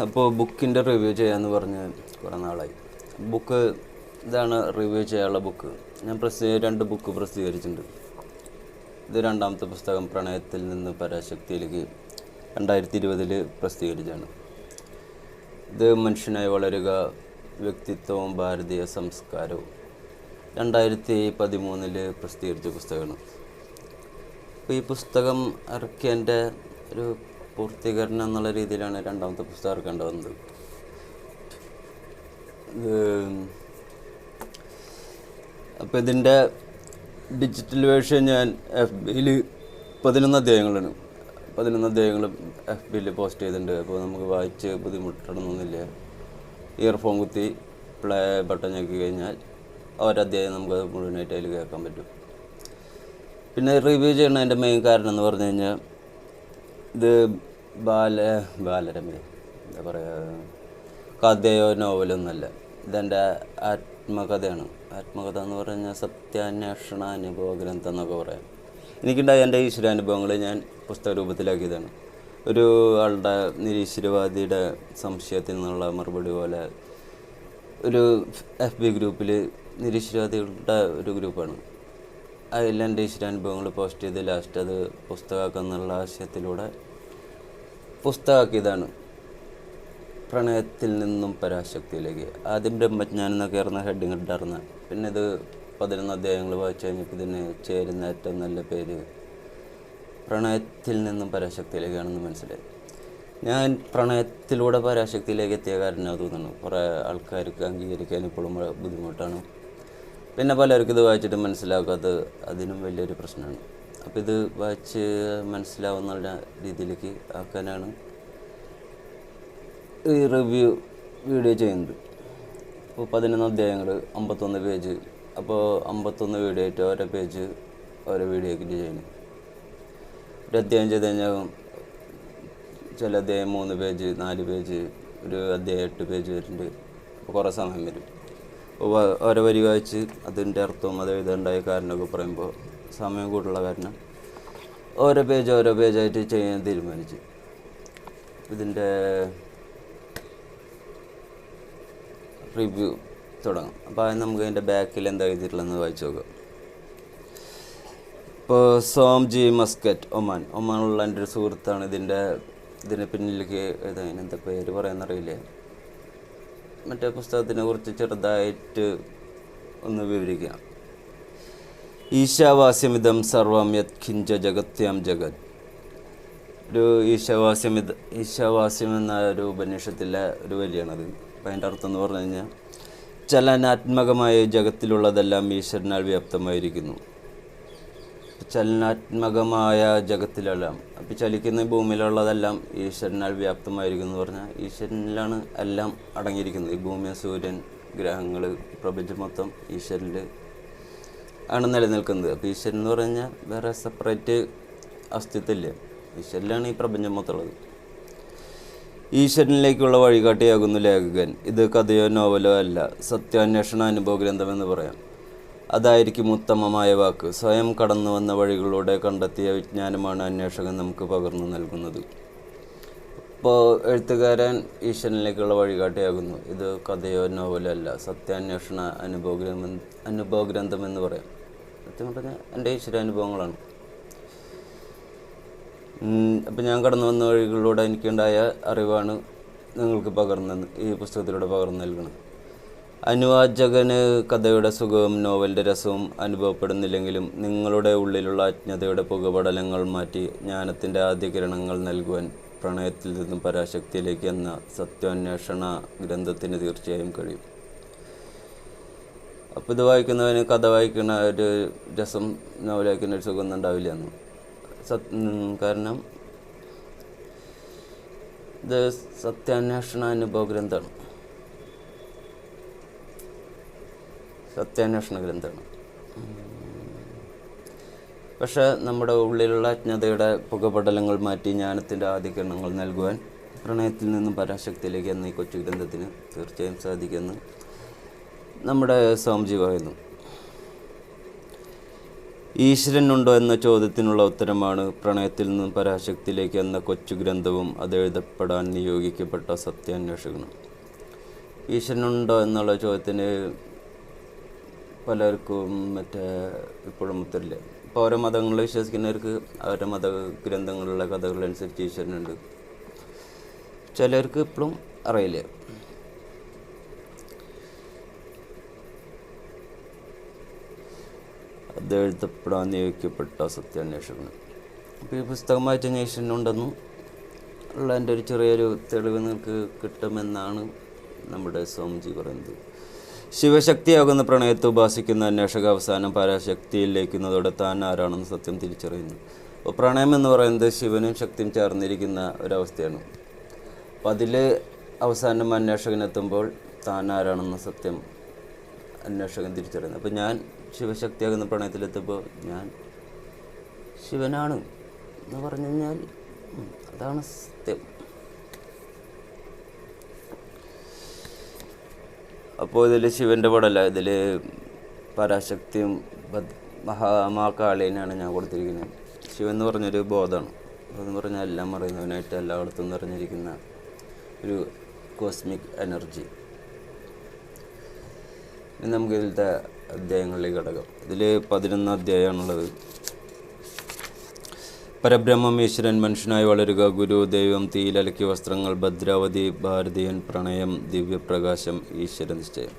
അപ്പോൾ ബുക്കിന്റെ റിവ്യൂ ചെയ്യാമെന്ന് പറഞ്ഞ് കുറേ നാളായി. ബുക്ക് ഇതാണ് റിവ്യൂ ചെയ്യാനുള്ള ബുക്ക്. ഞാൻ പ്രസിദ്ധീ രണ്ട് ബുക്ക് പ്രസിദ്ധീകരിച്ചിട്ടുണ്ട്. ഇത് രണ്ടാമത്തെ പുസ്തകം പ്രണയത്തിൽ നിന്ന് പരാശക്തിയിലേക്ക് രണ്ടായിരത്തി ഇരുപതിൽ പ്രസിദ്ധീകരിച്ചാണ് ഇത് മനുഷ്യനായി വളരുക വ്യക്തിത്വവും ഭാരതീയ സംസ്കാരവും രണ്ടായിരത്തി പതിമൂന്നിൽ പ്രസിദ്ധീകരിച്ച പുസ്തകമാണ്. അപ്പോൾ ഈ പുസ്തകം ഇറക്കിയതിന്റെ ഒരു പൂർത്തീകരണം എന്നുള്ള രീതിയിലാണ് രണ്ടാമത്തെ പുസ്തകം ഇറക്കേണ്ടി വന്നത്. അപ്പം ഇതിന്റെ ഡിജിറ്റൽ വേർഷൻ ഞാൻ എഫ് ബിയിൽ പതിനൊന്ന് അധ്യായങ്ങളാണ്. പതിനൊന്ന് അധ്യായങ്ങൾ എഫ് ബിയിൽ പോസ്റ്റ് ചെയ്തിട്ടുണ്ട്. അപ്പോൾ നമുക്ക് വായിച്ച് ബുദ്ധിമുട്ടണമെന്നില്ല ഇയർഫോൺ കുത്തി പ്ലേ ബട്ടൺ ഞെക്കി കഴിഞ്ഞാൽ ഒരധ്യായം നമുക്ക് മുഴുവനായിട്ട് അതിൽ കേൾക്കാൻ പറ്റും. പിന്നെ റിവ്യൂ ചെയ്യണതിന്റെ മെയിൻ കാരണം എന്ന് പറഞ്ഞു കഴിഞ്ഞാൽ ഇത് ബാല ബാലരമ എന്താ പറയുക കഥയോ നോവലൊന്നുമല്ല. ഇതെന്റെ ആത്മകഥയാണ്. ആത്മകഥ എന്ന് പറഞ്ഞാൽ സത്യാന്വേഷണ അനുഭവ ഗ്രന്ഥം എന്നൊക്കെ പറയാം. എനിക്കുണ്ടായ എന്റെ ഈശ്വരാനുഭവങ്ങൾ ഞാൻ പുസ്തക രൂപത്തിലാക്കിയതാണ് ഒരു ആളുടെ നിരീശ്വരവാദിയുടെ സംശയത്തിൽ നിന്നുള്ള മറുപടി പോലെ ഒരു എഫ് ബി ഗ്രൂപ്പിൽ നിരീശ്വരവാദികളുടെ ഒരു ഗ്രൂപ്പാണ്. അതിൽ എന്റെ ഈശ്വരാനുഭവങ്ങൾ പോസ്റ്റ് ചെയ്ത് ലാസ്റ്റ് അത് പുസ്തകമാക്കുന്നുള്ള ആശയത്തിലൂടെ പുസ്തകമാക്കിയതാണ് പ്രണയത്തിൽ നിന്നും പരാശക്തിയിലേക്ക്. ആദ്യം ബ്രഹ്മജ്ഞാനം എന്നൊക്കെ ആയിരുന്ന ഹെഡിങ് ഇട്ടായിരുന്ന പിന്നെ ഇത് പതിനൊന്ന് അധ്യായങ്ങൾ വായിച്ചു കഴിഞ്ഞപ്പോൾ ഇതിന് ചേരുന്ന ഏറ്റവും നല്ല പേര് പ്രണയത്തിൽ നിന്നും പരാശക്തിയിലേക്കാണെന്ന് മനസ്സിലായി. ഞാൻ പ്രണയത്തിലൂടെ പരാശക്തിയിലേക്ക് എത്തിയ കാരണം തോന്നുന്നു. കുറേ ആൾക്കാർക്ക് അംഗീകരിക്കാൻ ഇപ്പോഴും ബുദ്ധിമുട്ടാണ്. പിന്നെ പലർക്കും ഇത് വായിച്ചിട്ട് മനസ്സിലാക്കാത്തത് അതിനും വലിയൊരു പ്രശ്നമാണ്. അപ്പോൾ ഇത് വായിച്ച് മനസ്സിലാവുന്ന രീതിയിലേക്ക് ആക്കാനാണ് ഈ റിവ്യൂ വീഡിയോ ചെയ്യുന്നത്. അപ്പോൾ പതിനൊന്ന് അധ്യായങ്ങൾ അമ്പത്തൊന്ന് പേജ് അപ്പോൾ അമ്പത്തൊന്ന് വീഡിയോ ആയിട്ട് ഓരോ പേജ് ഓരോ വീഡിയോ ആക്കിയിട്ട് ചെയ്യുന്നു ഒരു അധ്യായം ചെയ്ത് കഴിഞ്ഞാൽ ചില അധ്യായം മൂന്ന് പേജ് നാല് പേജ് ഒരു അധ്യായം എട്ട് പേജ് വരുന്നുണ്ട്. അപ്പോൾ കുറേ സമയം വരും. അപ്പോൾ ഓരോ വരി വായിച്ച് അതിന്റെ അർത്ഥവും അത് എഴുതാണ്ടായ കാരണമൊക്കെ പറയുമ്പോൾ സമയം കൂടുതലുള്ള കാരണം. ഓരോ പേജ് ഓരോ പേജായിട്ട് ചെയ്യാൻ തീരുമാനിച്ചു. ഇതിന്റെ റിവ്യൂ തുടങ്ങാം. അപ്പോൾ അത് നമുക്ക് അതിന്റെ ബാക്കിൽ എന്താ എഴുതിയിട്ടുള്ളതെന്ന് വായിച്ചു നോക്കാം. ഇപ്പോൾ സോം ജി മസ്കറ്റ് ഒമാൻ. ഒമാനുള്ള എന്റെ ഒരു സുഹൃത്താണ് ഇതിന്റെ ഇതിന് പിന്നിലേക്ക് എന്താ പേര് പറയാന്നറിയില്ല മറ്റേ പുസ്തകത്തിനെ കുറിച്ച് ചെറുതായിട്ട് ഒന്ന് വിവരിക്കാം. ഈശാവാസ്യമിതം സർവം യത് കിഞ്ച ജഗത്യാം ജഗത്. ഒരു ഈശാവാസ്യമിത ഈശാവാസ്യം എന്ന ഒരു ഉപനിഷത്തിലെ ഒരു വരിയാണത്. അപ്പം അതിന്റെ അർത്ഥം എന്ന് പറഞ്ഞു കഴിഞ്ഞാൽ ചലനാത്മകമായ ജഗത്തിലുള്ളതെല്ലാം ഈശ്വരനാൽ വ്യാപ്തമായിരിക്കുന്നു. ചലനാത്മകമായ ജഗത്തിലെല്ലാം അപ്പം ചലിക്കുന്ന ഭൂമിയിലുള്ളതെല്ലാം ഈശ്വരനാൽ വ്യാപ്തമായിരിക്കുന്നു എന്ന് പറഞ്ഞാൽ ഈശ്വരനിലാണ് എല്ലാം അടങ്ങിയിരിക്കുന്നത്. ഈ ഭൂമി സൂര്യൻ ഗ്രഹങ്ങൾ പ്രപഞ്ചം മൊത്തം ഈശ്വരനിൽ ആണ് നിലനിൽക്കുന്നത്. അപ്പോൾ ഈശ്വരൻ എന്ന് പറഞ്ഞാൽ വേറെ സെപ്പറേറ്റ് അസ്തിത്വമില്ല ഈശ്വരനിലാണ് ഈ പ്രപഞ്ചം മൊത്തമുള്ളത് ഈശ്വരനിലേക്കുള്ള വഴികാട്ടിയാകുന്നു ലേഖകൻ. ഇത് കഥയോ നോവലോ അല്ല സത്യാന്വേഷണ അനുഭവ ഗ്രന്ഥമെന്ന് പറയാം. അതായിരിക്കും ഉത്തമമായ വാക്ക്. സ്വയം കടന്നു വന്ന വഴികളിലൂടെ കണ്ടെത്തിയ വിജ്ഞാനമാണ് അന്വേഷകൻ നമുക്ക് പകർന്നു നൽകുന്നത്. ഇപ്പോൾ എഴുത്തുകാരൻ ഈശ്വരനിലേക്കുള്ള വഴികാട്ടിയാകുന്നു. ഇത് കഥയോ നോവലല്ല സത്യാന്വേഷണ അനുഭവ ഗ്രന്ഥം അനുഭവ ഗ്രന്ഥം എന്ന് പറയാം. സത്യം പറഞ്ഞാൽ എന്റെ ഈശ്വര അനുഭവങ്ങളാണ് അപ്പം ഞാൻ കടന്നു വന്ന വഴികളിലൂടെ എനിക്കുണ്ടായ അറിവാണ് നിങ്ങൾക്ക് പകർന്ന് ഈ പുസ്തകത്തിലൂടെ പകർന്നു നൽകുന്നത്. അനുവാചകന് കഥയുടെ സുഖവും നോവലിന്റെ രസവും അനുഭവപ്പെടുന്നില്ലെങ്കിലും നിങ്ങളുടെ ഉള്ളിലുള്ള അജ്ഞതയുടെ പുകപടലങ്ങൾ മാറ്റി ജ്ഞാനത്തിന്റെ ആദ്യ കിരണങ്ങൾ നൽകുവാൻ പ്രണയത്തിൽ നിന്നും പരാശക്തിയിലേക്ക് എന്ന സത്യാന്വേഷണ ഗ്രന്ഥത്തിന് തീർച്ചയായും കഴിയും. അപ്പോൾ ഇത് വായിക്കുന്നവന് കഥ വായിക്കുന്ന ഒരു രസം നോവൽ വായിക്കുന്ന ഒരു സുഖമൊന്നും ഉണ്ടാവില്ല എന്ന്. സത് കാരണം ഇത് സത്യാന്വേഷണ അനുഭവ ഗ്രന്ഥമാണ്. സത്യാന്വേഷണ ഗ്രന്ഥമാണ്. പക്ഷേ നമ്മുടെ ഉള്ളിലുള്ള അജ്ഞതയുടെ പുകപടലങ്ങൾ മാറ്റി ജ്ഞാനത്തിന്റെ ആധികരണങ്ങൾ നൽകുവാൻ പ്രണയത്തിൽ നിന്നും പരാശക്തിയിലേക്ക് എന്ന ഈ കൊച്ചു ഗ്രന്ഥത്തിന് തീർച്ചയായും സാധിക്കുമെന്ന് നമ്മുടെ സ്വാമിജി പറയുന്നു. ഈശ്വരനുണ്ടോ എന്ന ചോദ്യത്തിനുള്ള ഉത്തരമാണ് പ്രണയത്തിൽ നിന്നും പരാശക്തിയിലേക്ക് എന്ന കൊച്ചു ഗ്രന്ഥവും അത് എഴുതപ്പെടാൻ നിയോഗിക്കപ്പെട്ട സത്യാന്വേഷകനും. ഈശ്വരനുണ്ടോ എന്നുള്ള ചോദ്യത്തിന് പലർക്കും മറ്റേ ഇപ്പോഴും ഉത്തരില്ല ഇപ്പോൾ ഓരോ മതങ്ങളിൽ വിശ്വസിക്കുന്നവർക്ക് അവരുടെ മത ഗ്രന്ഥങ്ങളിലുള്ള കഥകളനുസരിച്ച് ഈശ്വരനുണ്ട്. ചിലർക്ക് ഇപ്പോഴും അറിയില്ല. അത് എഴുതപ്പെടാൻ നിയോഗിക്കപ്പെട്ട സത്യാന്വേഷകൻ അപ്പോൾ ഈ പുസ്തകം വായിച്ച ഈശ്വരനുണ്ടെന്നും ഉള്ള എന്റെ ഒരു ചെറിയൊരു തെളിവ് നിങ്ങൾക്ക് കിട്ടുമെന്നാണ് നമ്മുടെ സ്വാമിജി പറയുന്നത്. ശിവശക്തിയാകുന്ന പ്രണയത്തെ ഉപാസിക്കുന്ന അന്വേഷക അവസാനം പരാശക്തിയിൽ ലയിക്കുന്നതോടെ താൻ ആരാണെന്ന് സത്യം തിരിച്ചറിയുന്നു. അപ്പോൾ പ്രണയം എന്ന് പറയുന്നത് ശിവനും ശക്തിയും ചേർന്നിരിക്കുന്ന ഒരവസ്ഥയാണ്. അപ്പം അതിൽ അവസാനം അന്വേഷകനെത്തുമ്പോൾ താൻ ആരാണെന്ന് സത്യം അന്വേഷകൻ തിരിച്ചറിയുന്നു. അപ്പോൾ ഞാൻ ശിവശക്തിയാകുന്ന പ്രണയത്തിലെത്തുമ്പോൾ ഞാൻ ശിവനാണ് എന്ന് പറഞ്ഞു കഴിഞ്ഞാൽ അതാണ് സത്യം. അപ്പോൾ ഇതിൽ ശിവന്റെ പടമല്ല ഇതിൽ പരാശക്തിയും ഭദ്- ഞാൻ കൊടുത്തിരിക്കുന്നത്. ശിവൻ എന്ന് പറഞ്ഞൊരു ബോധമാണ്. എന്ന് പറഞ്ഞാൽ എല്ലാം അറിയുന്നവനായിട്ട് എല്ലായിടത്തും നിറഞ്ഞിരിക്കുന്ന ഒരു കോസ്മിക് എനർജി. നമുക്കിതിലത്തെ അധ്യായങ്ങളിലേക്ക് കിടക്കാം. ഇതിൽ പതിനൊന്ന് അധ്യായമാണുള്ളത്. പരബ്രഹ്മം ഈശ്വരൻ മനുഷ്യനായി വളരുക. ഗുരു ദൈവം തീയിലലക്കിയ വസ്ത്രങ്ങൾ ഭദ്രാവതി ഭാരതീയൻ പ്രണയം ദിവ്യപ്രകാശം ഈശ്വര നിശ്ചയം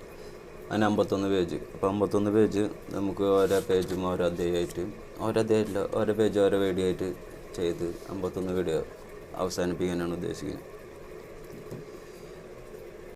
അങ്ങനെ അമ്പത്തൊന്ന് പേജ്. അപ്പോൾ അമ്പത്തൊന്ന് പേജ് നമുക്ക് ഓരോ പേജും ഓരോ അധ്യായമായിട്ട് ഓരോ അധ്യായത്തില്ല ഓരോ പേജ് ഓരോ വീഡിയോ ആയിട്ട് ചെയ്ത് അമ്പത്തൊന്ന് വീഡിയോ അവസാനിപ്പിക്കാനാണ് ഉദ്ദേശിക്കുന്നത്.